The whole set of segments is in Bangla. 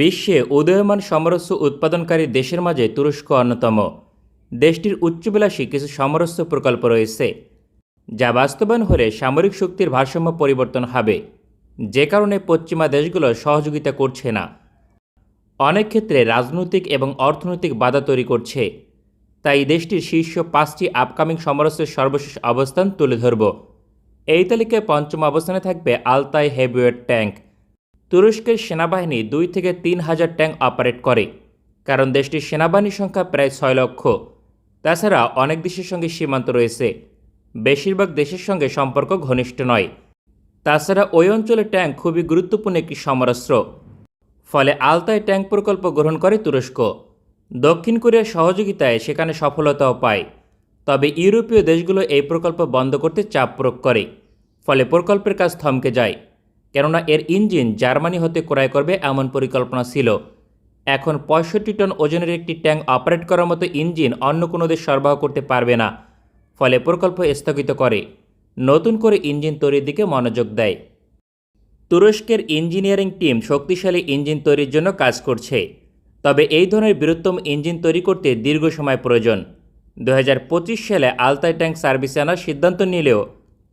বিশ্বে উদয়মান সমরস্য উৎপাদনকারী দেশের মাঝে তুরস্ক অন্যতম। দেশটির উচ্চবিলাসী কিছু সমরস্য প্রকল্প রয়েছে, যা বাস্তবায়ন হলে সামরিক শক্তির ভারসাম্য পরিবর্তন হবে। যে কারণে পশ্চিমা দেশগুলো সহযোগিতা করছে না। অনেক ক্ষেত্রে রাজনৈতিক এবং অর্থনৈতিক বাধা তৈরি করছে। তাই দেশটির শীর্ষ পাঁচটি আপকামিং সমরস্যের সর্বশেষ অবস্থান তুলে ধরব। এই তালিকায় পঞ্চম অবস্থানে থাকবে আলতাই হেভিওয়েট ট্যাঙ্ক তুরস্কের সেনাবাহিনী দুই থেকে তিন হাজার ট্যাঙ্ক অপারেট করে, কারণ দেশটির সেনাবাহিনীর সংখ্যা প্রায় ছয় লক্ষ। তাছাড়া অনেক দেশের সঙ্গে সীমান্ত রয়েছে, বেশিরভাগ দেশের সঙ্গে সম্পর্ক ঘনিষ্ঠ নয়। তাছাড়া ওই অঞ্চলের ট্যাঙ্ক খুবই গুরুত্বপূর্ণ একটি সমরাস্ত্র, ফলে আলতায় ট্যাঙ্ক প্রকল্প গ্রহণ করে তুরস্ক। দক্ষিণ কোরিয়ার সহযোগিতায় সেখানে সফলতাও পায়, তবে ইউরোপীয় দেশগুলো এই প্রকল্প বন্ধ করতে চাপ প্রয়োগ করে, ফলে প্রকল্পের কাজ থমকে যায়। কেননা এর ইঞ্জিন জার্মানি হতে ক্রয় করবে এমন পরিকল্পনা ছিল। এখন পঁয়ষট্টি টন ওজনের একটি ট্যাঙ্ক অপারেট করার মতো ইঞ্জিন অন্য কোনো দেশ সরবরাহ করতে পারবে না, ফলে প্রকল্প স্থগিত করে। নতুন করে ইঞ্জিন তৈরির দিকে মনোযোগ দেয়। তুরস্কের ইঞ্জিনিয়ারিং টিম শক্তিশালী ইঞ্জিন তৈরির জন্য কাজ করছে, তবে এই ধরনের বৃহত্তম ইঞ্জিন তৈরি করতে দীর্ঘ সময় প্রয়োজন। দু হাজার পঁচিশ সালে আলতাই ট্যাঙ্ক সার্ভিসে আনার সিদ্ধান্ত নিলেও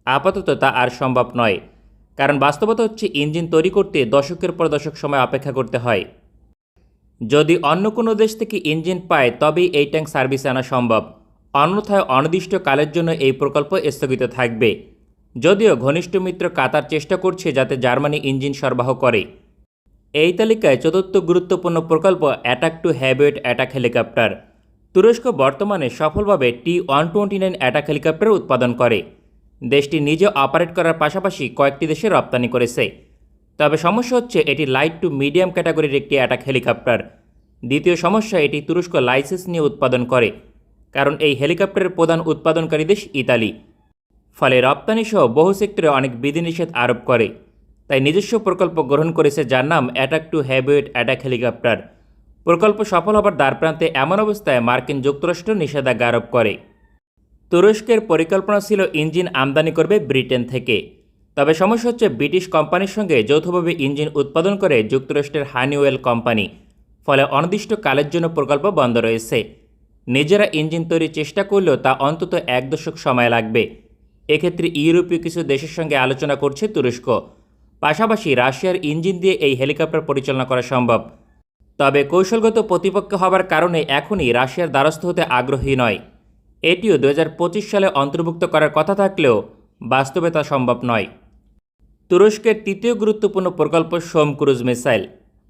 আপাতত তা আর সম্ভব নয়। কারণ বাস্তবতা হচ্ছে ইঞ্জিন তৈরি করতে দশকের পর দশক সময় অপেক্ষা করতে হয়। যদি অন্য কোনো দেশ থেকে ইঞ্জিন পায়, তবেই এই ট্যাঙ্ক সার্ভিসে আনা সম্ভব। অন্যথায় অনির্দিষ্টকালের জন্য এই প্রকল্প স্থগিত থাকবে। যদিও ঘনিষ্ঠ মিত্র কাতার চেষ্টা করছে যাতে জার্মানি ইঞ্জিন সরবরাহ করে। এই তালিকায় চতুর্থ গুরুত্বপূর্ণ প্রকল্প attack two heavyweight attack helicopter. তুরস্ক বর্তমানে সফলভাবে T one twenty nine attack helicopter উৎপাদন করে। দেশটি নিজে অপারেট করার পাশাপাশি কয়েকটি দেশে রপ্তানি করেছে। তবে সমস্যা হচ্ছে এটি লাইট টু মিডিয়াম ক্যাটাগরির একটি অ্যাটাক হেলিকপ্টার দ্বিতীয় সমস্যা, এটি তুরস্ক লাইসেন্স নিয়ে উৎপাদন করে, কারণ এই হেলিকপ্টারের প্রধান উৎপাদনকারী দেশ ইতালি। ফলে রপ্তানি সহ বহু সেক্টরে অনেক বিধিনিষেধ আরোপ করে, তাই নিজস্ব প্রকল্প গ্রহণ করেছে যার নাম attack two heavyweight attack helicopter প্রকল্প সফল হবার দ্বারপ্রান্তে এমন অবস্থায় মার্কিন যুক্তরাষ্ট্র নিষেধাজ্ঞা আরোপ করে। তুরস্কের পরিকল্পনা ছিল ইঞ্জিন আমদানি করবে ব্রিটেন থেকে। তবে সমস্যা হচ্ছে ব্রিটিশ কোম্পানির সঙ্গে যৌথভাবে ইঞ্জিন উৎপাদন করে যুক্তরাষ্ট্রের হানিওয়েল কোম্পানি। ফলে অনির্দিষ্টকালের জন্য প্রকল্প বন্ধ রয়েছে। নিজেরা ইঞ্জিন তৈরির চেষ্টা করলেও তা অন্তত এক দশক সময় লাগবে। এক্ষেত্রে ইউরোপীয় কিছু দেশের সঙ্গে আলোচনা করছে তুরস্ক। পাশাপাশি রাশিয়ার ইঞ্জিন দিয়ে এই হেলিকপ্টার পরিচালনা করা সম্ভব। তবে কৌশলগত প্রতিপক্ষ হবার কারণে এখনই রাশিয়ার দ্বারস্থ হতে আগ্রহী নয়। এটিও দু হাজার পঁচিশ সালে অন্তর্ভুক্ত করার কথা থাকলেও বাস্তবে তা সম্ভব নয়। তুরস্কের তৃতীয় গুরুত্বপূর্ণ প্রকল্প সোম ক্রুজ মিসাইল।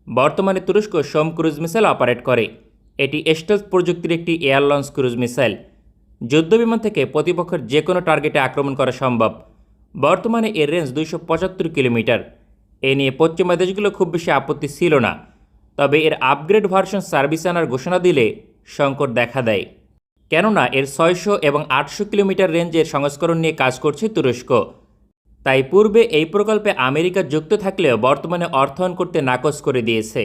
বর্তমানে তুরস্ক সোম ক্রুজ মিসাইল অপারেট করে। এটি স্টেলথ প্রযুক্তির একটি এয়ার লঞ্চ ক্রুজ মিসাইল। যুদ্ধবিমান থেকে প্রতিপক্ষের যে কোনো টার্গেটে আক্রমণ করা সম্ভব। বর্তমানে এর রেঞ্জ দুইশো পঁচাত্তর কিলোমিটার। এ নিয়ে পশ্চিমা দেশগুলো খুব বেশি আপত্তি ছিল না। তবে এর আপগ্রেড ভার্সন সার্ভিস আনার ঘোষণা দিলে সংকট দেখা দেয়। কেননা এর ছয়শো এবং আটশো কিলোমিটার রেঞ্জের সংস্করণ নিয়ে কাজ করছে তুরস্ক। তাই পূর্বে এই প্রকল্পে আমেরিকা যুক্ত থাকলেও বর্তমানে অর্থায়ন করতে নাকচ করে দিয়েছে।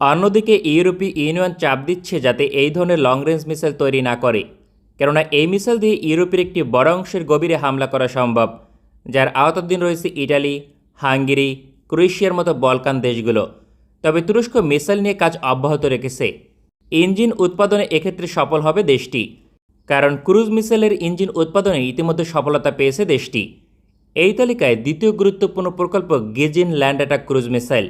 অন্যদিকে ইউরোপীয় ইউনিয়ন চাপ দিচ্ছে যাতে এই ধরনের লং রেঞ্জ মিসাইল তৈরি না করে, কেননা এই মিসাইল দিয়ে ইউরোপের একটি বড় অংশের গভীরে হামলা করা সম্ভব, যার আওতাধীন রয়েছে ইটালি, হাঙ্গেরি, ক্রোয়েশিয়ার মতো বলকান দেশগুলো। তবে তুরস্ক মিসাইল নিয়ে কাজ অব্যাহত রেখেছে। ইঞ্জিন উৎপাদনে এক্ষেত্রে সফল হবে দেশটি, কারণ ক্রুজ মিসাইলের ইঞ্জিন উৎপাদনে ইতিমধ্যে সফলতা পেয়েছে দেশটি। এই তালিকায় দ্বিতীয় গুরুত্বপূর্ণ প্রকল্প Gezgin land attack cruise missile.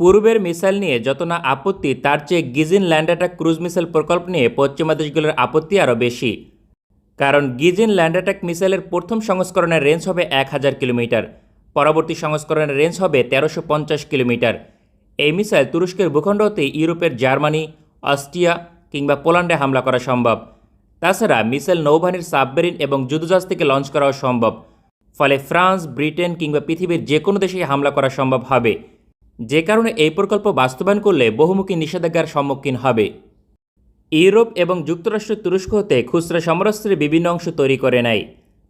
পূর্বের মিসাইল নিয়ে যত না আপত্তি, তার চেয়ে Gezgin land attack cruise missile প্রকল্প নিয়ে পশ্চিমা দেশগুলোর আপত্তি আরও বেশি। কারণ গিজিন ল্যান্ড অ্যাটাক মিসাইলের প্রথম সংস্করণের রেঞ্জ হবে এক হাজার কিলোমিটার, পরবর্তী সংস্করণের রেঞ্জ হবে তেরোশো পঞ্চাশ কিলোমিটার। এই মিসাইল তুরস্কের ভূখণ্ড হতে ইউরোপের জার্মানি অস্ট্রিয়া কিংবা পোল্যান্ডে হামলা করা সম্ভব। তাছাড়া মিসাইল নৌবাহিনীর সাবমেরিন এবং যুদ্ধজাহাজ থেকে লঞ্চ করাও সম্ভব। ফলে ফ্রান্স, ব্রিটেন কিংবা পৃথিবীর যে কোনো দেশেই হামলা করা সম্ভব হবে। যে কারণে এই প্রকল্প বাস্তবায়ন করলে বহুমুখী নিষেধাজ্ঞার সম্মুখীন হবে। ইউরোপ এবং যুক্তরাষ্ট্র তুরস্ক হতে খুচরা সমরাস্ত্রের বিভিন্ন অংশ তৈরি করে নেয়,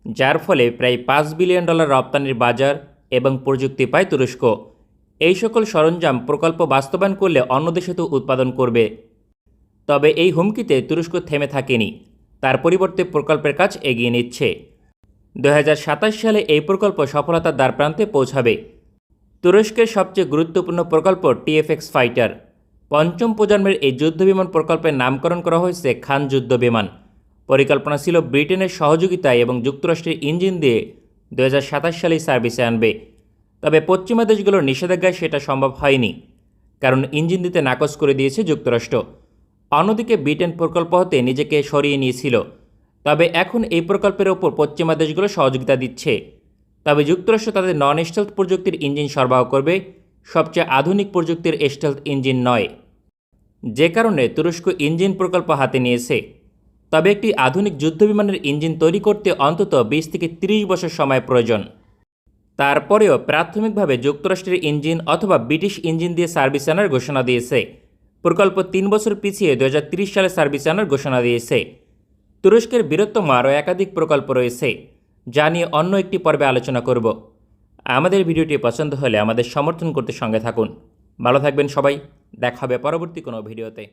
যার ফলে প্রায় পাঁচ বিলিয়ন ডলার রপ্তানির বাজার এবং প্রযুক্তি পায় তুরস্ক। এই সকল সরঞ্জাম প্রকল্প বাস্তবায়ন করলে অন্য দেশে তো উৎপাদন করবে। তবে এই হুমকিতে তুরস্ক থেমে থাকেনি। তার পরিবর্তে প্রকল্পের কাজ এগিয়ে নিচ্ছে। দু হাজার সাতাশ সালে এই প্রকল্প সফলতার দ্বারপ্রান্তে পৌঁছাবে। তুরস্কের সবচেয়ে গুরুত্বপূর্ণ প্রকল্প টিএফএক্স ফাইটার। পঞ্চম প্রজন্মের এই যুদ্ধবিমান প্রকল্পের নামকরণ করা হয়েছে খান যুদ্ধ বিমান। পরিকল্পনা ছিল ব্রিটেনের সহযোগিতায় এবং যুক্তরাষ্ট্রের ইঞ্জিন দিয়ে দু হাজার সালেই সার্ভিসে আনবে। তবে পশ্চিমা দেশগুলোর নিষেধাজ্ঞায় সেটা সম্ভব হয়নি, কারণ ইঞ্জিন দিতে নাকচ করে দিয়েছে যুক্তরাষ্ট্র। অন্যদিকে ব্রিটেন প্রকল্প হতে নিজেকে সরিয়ে নিয়েছিল। তবে এখন এই প্রকল্পের ওপর পশ্চিমা দেশগুলো সহযোগিতা দিচ্ছে। তবে যুক্তরাষ্ট্র তাদের নন স্টেলথ প্রযুক্তির ইঞ্জিন সরবরাহ করবে, সবচেয়ে আধুনিক প্রযুক্তির স্টেলথ ইঞ্জিন নয়। যে কারণে তুরস্ক ইঞ্জিন প্রকল্প হাতে নিয়েছে। তবে একটি আধুনিক যুদ্ধবিমানের ইঞ্জিন তৈরি করতে অন্তত বিশ থেকে তিরিশ বছর সময় প্রয়োজন। তারপরেও প্রাথমিকভাবে যুক্তরাষ্ট্রের ইঞ্জিন অথবা ব্রিটিশ ইঞ্জিন দিয়ে সার্ভিস আনার ঘোষণা দিয়েছে। প্রকল্প তিন বছর পিছিয়ে দু সালে সার্ভিস আনার ঘোষণা দিয়েছে। তুরস্কের বীরত্বম আরও একাধিক প্রকল্প রয়েছে, যা নিয়ে অন্য একটি পর্বে আলোচনা করব। আমাদের ভিডিওটি পছন্দ হলে আমাদের সমর্থন করতে সঙ্গে থাকুন। ভালো থাকবেন সবাই, দেখা হবে পরবর্তী কোনো ভিডিওতে।